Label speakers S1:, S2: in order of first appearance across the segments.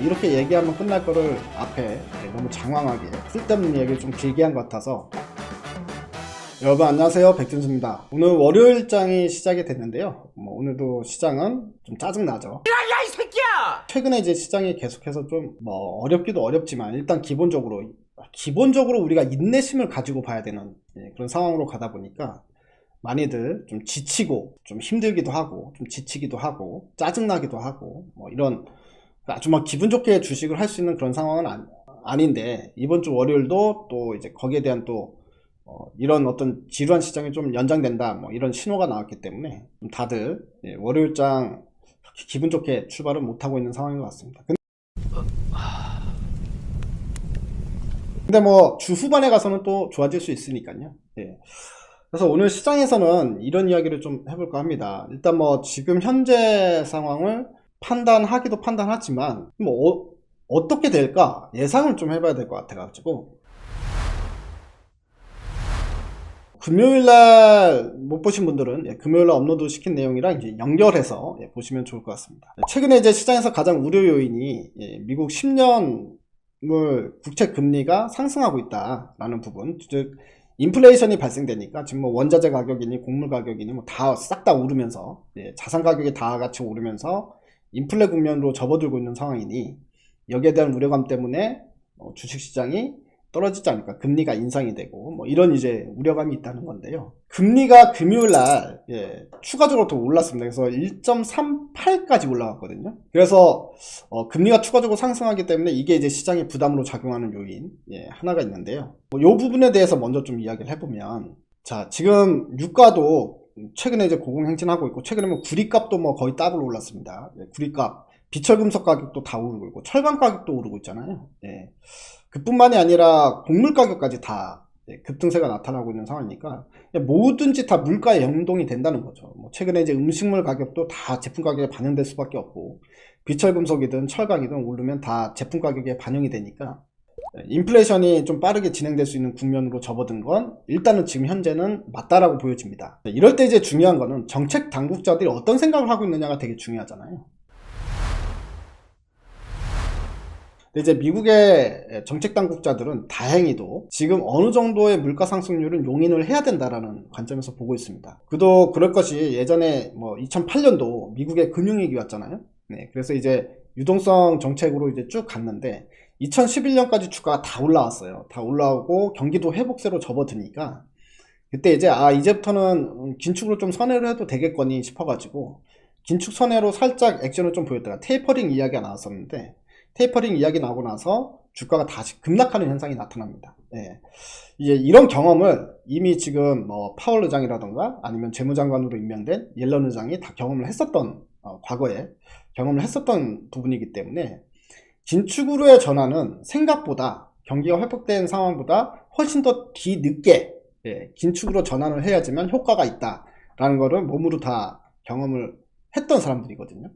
S1: 이렇게 얘기하면 끝날 거를 앞에 너무 장황하게 쓸데없는 얘기를 좀 길게 한 것 같아서. 여러분 안녕하세요. 백준수입니다. 오늘 월요일장이 시작이 됐는데요. 뭐 오늘도 시장은 좀 짜증나죠.
S2: 야이 새끼야!
S1: 최근에 이제 시장이 계속해서 좀 뭐 어렵기도 어렵지만 일단 기본적으로 기본적으로 우리가 인내심을 가지고 봐야 되는 예, 그런 상황으로 가다 보니까 많이들 좀 지치고 좀 힘들기도 하고 좀 지치기도 하고 짜증나기도 하고 뭐 이런 아주 막 기분 좋게 주식을 할 수 있는 그런 상황은 아니, 아닌데 이번 주 월요일도 또 이제 거기에 대한 또 어, 이런 어떤 지루한 시장이 좀 연장된다 뭐 이런 신호가 나왔기 때문에 좀 다들 예, 월요일장 기분 좋게 출발을 못하고 있는 상황인 것 같습니다. 근데 근데 뭐 주 후반에 가서는 또 좋아질 수 있으니까요. 예. 그래서 오늘 시장에서는 이런 이야기를 좀 해볼까 합니다. 일단 뭐 지금 현재 상황을 판단하기도 판단하지만 뭐 어, 떻게 될까 예상을 좀 해봐야 될 것 같아가지고 금요일날 못 보신 분들은 예, 금요일날 업로드 시킨 내용이랑 이제 연결해서 예, 보시면 좋을 것 같습니다. 최근에 이제 시장에서 가장 우려 요인이 예, 미국 10년물 국채 금리가 상승하고 있다라는 부분, 즉 인플레이션이 발생되니까 지금 뭐 원자재 가격이니 곡물 가격이니 뭐 다 싹 다 오르면서 예, 자산 가격이 다 같이 오르면서 인플레 국면으로 접어들고 있는 상황이니 여기에 대한 우려감 때문에 어, 주식시장이 떨어지지 않을까. 금리가 인상이 되고 뭐 이런 이제 우려감이 있다는 건데요. 금리가 금요일날 예, 추가적으로 더 올랐습니다. 그래서 1.38까지 올라갔거든요. 그래서 어, 금리가 추가적으로 상승하기 때문에 이게 이제 시장의 부담으로 작용하는 요인 예, 하나가 있는데요. 뭐, 이 부분에 대해서 먼저 좀 이야기를 해보면 자 지금 유가도 최근에 이제 고공행진하고 있고 최근에 뭐 구리값도 뭐 거의 더블 올랐습니다 예, 구리값 비철금속 가격도 다 오르고 있고 철강 가격도 오르고 있잖아요 예. 그뿐만이 아니라 곡물 가격까지 다 예, 급등세가 나타나고 있는 상황이니까 뭐든지 다 물가에 연동이 된다는 거죠. 뭐 최근에 이제 음식물 가격도 다 제품 가격에 반영될 수밖에 없고 비철금속이든 철강이든 오르면 다 제품 가격에 반영이 되니까 예, 인플레이션이 좀 빠르게 진행될 수 있는 국면으로 접어든 건 일단은 지금 현재는 맞다라고 보여집니다. 이럴 때 이제 중요한 거는 정책 당국자들이 어떤 생각을 하고 있느냐가 되게 중요하잖아요. 이제 미국의 정책 당국자들은 다행히도 지금 어느 정도의 물가 상승률은 용인을 해야 된다라는 관점에서 보고 있습니다. 그도 그럴 것이 예전에 뭐 2008년도 미국의 금융위기 왔잖아요. 네, 그래서 이제 유동성 정책으로 이제 쭉 갔는데 2011년까지 주가가 다 올라왔어요. 다 올라오고 경기도 회복세로 접어드니까 그때 이제 아 이제부터는 긴축으로 좀 선회를 해도 되겠거니 싶어가지고 긴축 선회로 살짝 액션을 좀 보였다가 테이퍼링 이야기가 나왔었는데 테이퍼링 이야기 나오고 나서 주가가 다시 급락하는 현상이 나타납니다. 예. 이제 이런 경험을 이미 지금 뭐 파월 의장이라던가 아니면 재무장관으로 임명된 옐런 의장이 다 경험을 했었던 어, 과거에 경험을 했었던 부분이기 때문에 긴축으로의 전환은 생각보다 경기가 회복된 상황보다 훨씬 더 뒤늦게 예, 긴축으로 전환을 해야지만 효과가 있다라는 거를 몸으로 다 경험을 했던 사람들이거든요.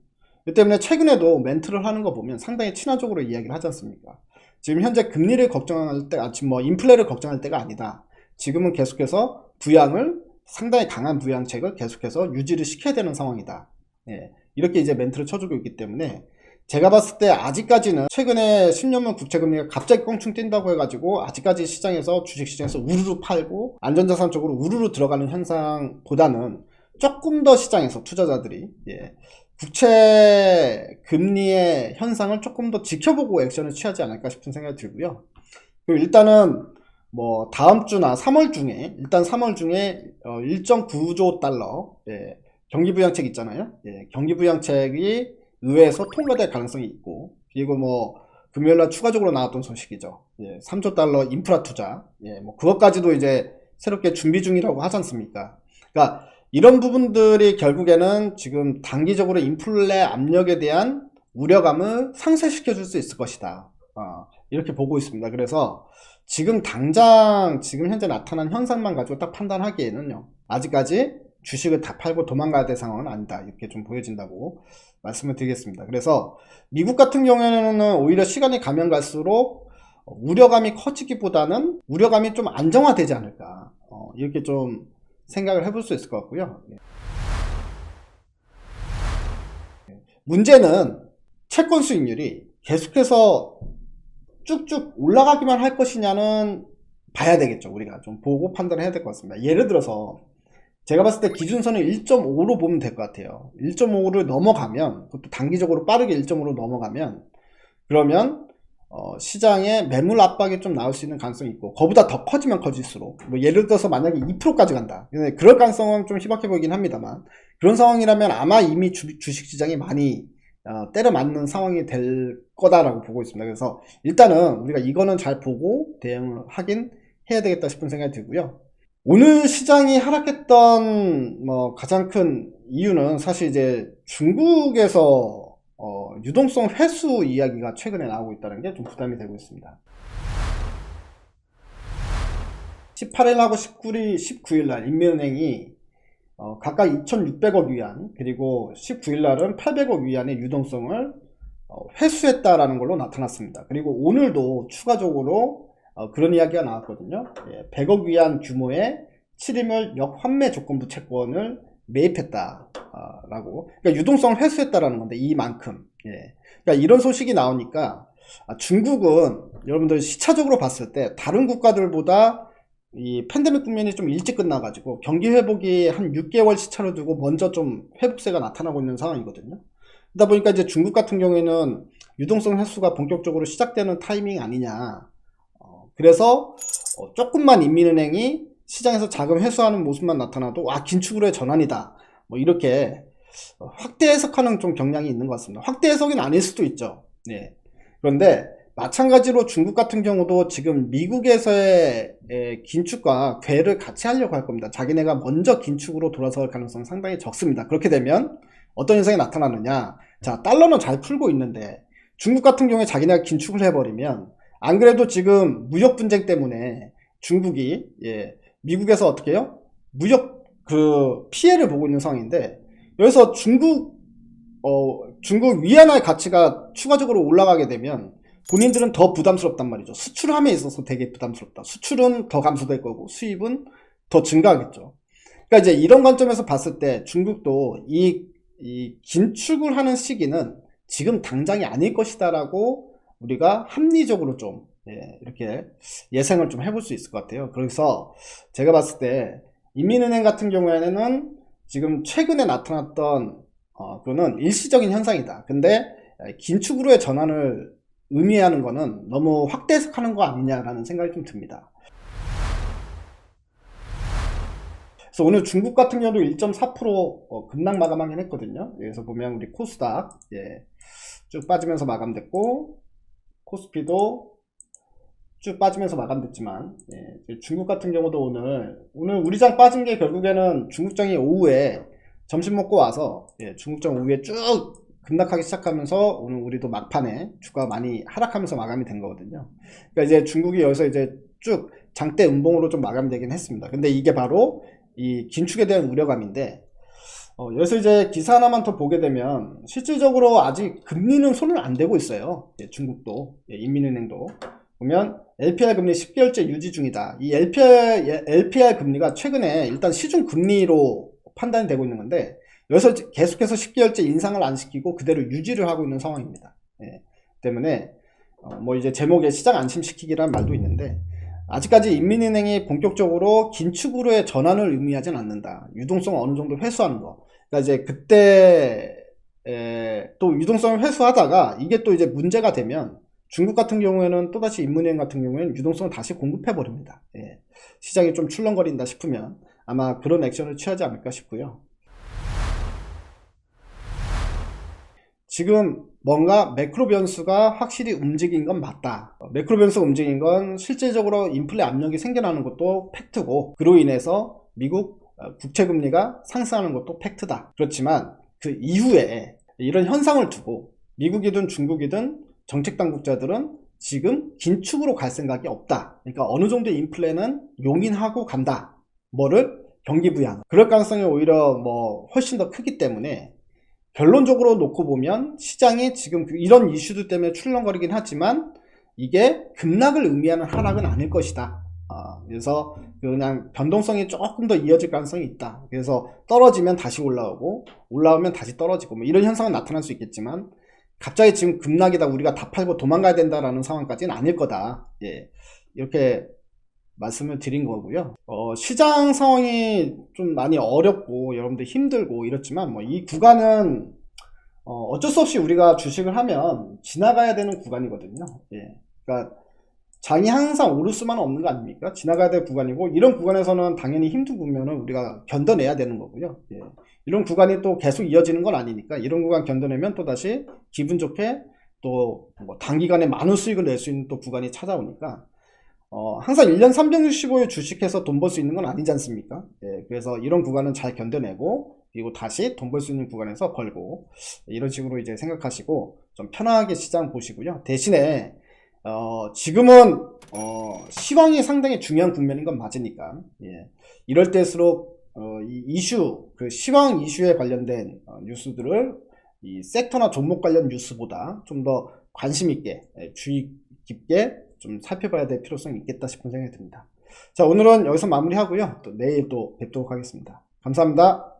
S1: 그 때문에 최근에도 멘트를 하는 거 보면 상당히 친화적으로 이야기를 하지 않습니까? 지금 현재 금리를 걱정할 때, 아, 지금 뭐 인플레를 걱정할 때가 아니다. 지금은 계속해서 부양을 상당히 강한 부양책을 계속해서 유지를 시켜야 되는 상황이다. 예, 이렇게 이제 멘트를 쳐주고 있기 때문에 제가 봤을 때 아직까지는 최근에 10년물 국채금리가 갑자기 껑충 뛴다고 해가지고 아직까지 시장에서 주식시장에서 우르르 팔고 안전자산 쪽으로 우르르 들어가는 현상보다는 조금 더 시장에서 투자자들이 예, 국채 금리의 현상을 조금 더 지켜보고 액션을 취하지 않을까 싶은 생각이 들고요. 그리고 일단은 뭐 다음 주나 3월 중에 일단 3월 중에 1.9조 달러 예, 경기부양책 있잖아요. 예, 경기부양책이 의회에서 통과될 가능성이 있고 그리고 뭐 금요일날 추가적으로 나왔던 소식이죠. 예, 3조 달러 인프라 투자. 예, 뭐 그것까지도 이제 새롭게 준비 중이라고 하지 않습니까? 그러니까 이런 부분들이 결국에는 지금 단기적으로 인플레 압력에 대한 우려감을 상쇄시켜 줄 수 있을 것이다. 어, 이렇게 보고 있습니다. 그래서 지금 당장 지금 현재 나타난 현상만 가지고 딱 판단하기에는요. 아직까지 주식을 다 팔고 도망가야 될 상황은 아니다. 이렇게 좀 보여진다고 말씀을 드리겠습니다. 그래서 미국 같은 경우에는 오히려 시간이 가면 갈수록 우려감이 커지기보다는 우려감이 좀 안정화되지 않을까. 어, 이렇게 좀 생각을 해볼 수 있을 것 같고요. 예. 문제는 채권 수익률이 계속해서 쭉쭉 올라가기만 할 것이냐는 봐야 되겠죠. 우리가 좀 보고 판단을 해야 될 것 같습니다. 예를 들어서 제가 봤을 때 기준선을 1.5로 보면 될 것 같아요. 1.5를 넘어가면 그것도 단기적으로 빠르게 1.5로 넘어가면 그러면 어, 시장에 매물 압박이 좀 나올 수 있는 가능성이 있고 그보다 더 커지면 커질수록 뭐 예를 들어서 만약에 2%까지 간다. 그럴 가능성은 좀 희박해 보이긴 합니다만 그런 상황이라면 아마 이미 주, 식 시장이 많이 어, 때려 맞는 상황이 될 거다라고 보고 있습니다. 그래서 일단은 우리가 이거는 잘 보고 대응을 하긴 해야 되겠다 싶은 생각이 들고요. 오늘 시장이 하락했던 뭐 가장 큰 이유는 사실 이제 중국에서 어, 유동성 회수 이야기가 최근에 나오고 있다는 게 좀 부담이 되고 있습니다. 18일하고 19일, 19일날 인민은행이 어, 각각 2,600억 위안 그리고 19일날은 800억 위안의 유동성을 어, 회수했다라는 걸로 나타났습니다. 그리고 오늘도 추가적으로 어, 그런 이야기가 나왔거든요. 예, 100억 위안 규모의 7일물 역환매 조건부 채권을 매입했다. 라고 그러니까 유동성을 회수했다라는 건데 이만큼 예. 그러니까 이런 소식이 나오니까 아, 중국은 여러분들 시차적으로 봤을 때 다른 국가들보다 이 팬데믹 국면이 좀 일찍 끝나가지고 경기 회복이 한 6개월 시차로 두고 먼저 좀 회복세가 나타나고 있는 상황이거든요. 그러다 보니까 이제 중국 같은 경우에는 유동성 회수가 본격적으로 시작되는 타이밍 아니냐. 어, 그래서 어, 조금만 인민은행이 시장에서 자금 회수하는 모습만 나타나도 와 긴축으로의 전환이다. 뭐 이렇게 확대 해석하는 좀 경향이 있는 것 같습니다. 확대 해석은 아닐 수도 있죠. 네. 그런데 마찬가지로 중국 같은 경우도 지금 미국에서의 긴축과 괴를 같이 하려고 할 겁니다. 자기네가 먼저 긴축으로 돌아설 가능성은 상당히 적습니다. 그렇게 되면 어떤 현상이 나타나느냐. 자, 달러는 잘 풀고 있는데 중국 같은 경우에 자기네가 긴축을 해버리면 안 그래도 지금 무역 분쟁 때문에 중국이 예, 미국에서 어떻게 해요? 무역 그 피해를 보고 있는 상황인데 여기서 중국 어 중국 위안화의 가치가 추가적으로 올라가게 되면 본인들은 더 부담스럽단 말이죠. 수출함에 있어서 되게 부담스럽다. 수출은 더 감소될 거고 수입은 더 증가하겠죠. 그러니까 이제 이런 관점에서 봤을 때 중국도 이, 이 긴축을 하는 시기는 지금 당장이 아닐 것이다라고 우리가 합리적으로 좀 예, 이렇게 예상을 좀 해볼 수 있을 것 같아요. 그래서 제가 봤을 때 인민은행 같은 경우에는 지금 최근에 나타났던 어, 그거는 일시적인 현상이다. 근데 긴축으로의 전환을 의미하는 거는 너무 확대 해석하는 거 아니냐라는 생각이 좀 듭니다. 그래서 오늘 중국 같은 경우도 1.4% 어, 급락 마감하긴 했거든요. 여기서 보면 우리 코스닥 예, 쭉 빠지면서 마감됐고 코스피도 쭉 빠지면서 마감됐지만 예, 중국 같은 경우도 오늘 오늘 우리 장 빠진 게 결국에는 중국장이 오후에 점심 먹고 와서 예, 중국장 오후에 쭉 급락하기 시작하면서 오늘 우리도 막판에 주가 많이 하락하면서 마감이 된 거거든요. 그러니까 이제 중국이 여기서 이제 쭉 장대 음봉으로 좀 마감되긴 했습니다. 근데 이게 바로 이 긴축에 대한 우려감인데 어, 여기서 이제 기사 하나만 더 보게 되면 실질적으로 아직 금리는 손을 안 대고 있어요. 예, 중국도 예, 인민은행도 보면 LPR 금리 10개월째 유지 중이다. 이 LPR, LPR 금리가 최근에 일단 시중 금리로 판단이 되고 있는 건데 여기서 계속해서 10개월째 인상을 안 시키고 그대로 유지를 하고 있는 상황입니다. 예, 때문에 어, 뭐 이제 제목에 시장 안심시키기라는 말도 있는데 아직까지 인민은행이 본격적으로 긴축으로의 전환을 의미하진 않는다. 유동성 어느 정도 회수하는 거. 그러니까 이제 그때 에, 또 유동성을 회수하다가 이게 또 이제 문제가 되면 중국 같은 경우에는 또다시 인문은행 같은 경우에는 유동성을 다시 공급해 버립니다. 예. 시장이 좀 출렁거린다 싶으면 아마 그런 액션을 취하지 않을까 싶고요. 지금 뭔가 매크로 변수가 확실히 움직인 건 맞다. 매크로 변수가 움직인 건 실질적으로 인플레 압력이 생겨나는 것도 팩트고 그로 인해서 미국 국채금리가 상승하는 것도 팩트다. 그렇지만 그 이후에 이런 현상을 두고 미국이든 중국이든 정책 당국자들은 지금 긴축으로 갈 생각이 없다. 그러니까 어느 정도 인플레는 용인하고 간다. 뭐를 경기 부양. 그럴 가능성이 오히려 뭐 훨씬 더 크기 때문에 결론적으로 놓고 보면 시장이 지금 그 이런 이슈들 때문에 출렁거리긴 하지만 이게 급락을 의미하는 하락은 아닐 것이다. 어, 그래서 그냥 변동성이 조금 더 이어질 가능성이 있다. 그래서 떨어지면 다시 올라오고 올라오면 다시 떨어지고 뭐 이런 현상은 나타날 수 있겠지만 갑자기 지금 급락이다 우리가 다 팔고 도망가야 된다라는 상황까지는 아닐 거다. 예. 이렇게 말씀을 드린 거고요. 어, 시장 상황이 좀 많이 어렵고 여러분들 힘들고 이렇지만 뭐 이 구간은 어, 쩔수 없이 우리가 주식을 하면 지나가야 되는 구간이거든요. 예. 그러니까 장이 항상 오를 수만은 없는 거 아닙니까? 지나가야 될 구간이고 이런 구간에서는 당연히 힘든 구면은 우리가 견뎌내야 되는 거고요. 예. 이런 구간이 또 계속 이어지는 건 아니니까 이런 구간 견뎌내면 또 다시 기분 좋게 또 뭐 단기간에 많은 수익을 낼 수 있는 또 구간이 찾아오니까 어, 항상 1년 365일 주식해서 돈 벌 수 있는 건 아니지 않습니까? 예, 그래서 이런 구간은 잘 견뎌내고 그리고 다시 돈 벌 수 있는 구간에서 벌고 이런 식으로 이제 생각하시고 좀 편하게 시장 보시고요. 대신에 어, 지금은 어, 시황이 상당히 중요한 국면인 건 맞으니까 예, 이럴 때일수록 어, 이 이슈 그 시황 이슈에 관련된 어, 뉴스들을 이 섹터나 종목 관련 뉴스보다 좀 더 관심 있게 예, 주의 깊게 좀 살펴봐야 될 필요성이 있겠다 싶은 생각이 듭니다. 자 오늘은 여기서 마무리하고요. 또 내일 또 뵙도록 하겠습니다. 감사합니다.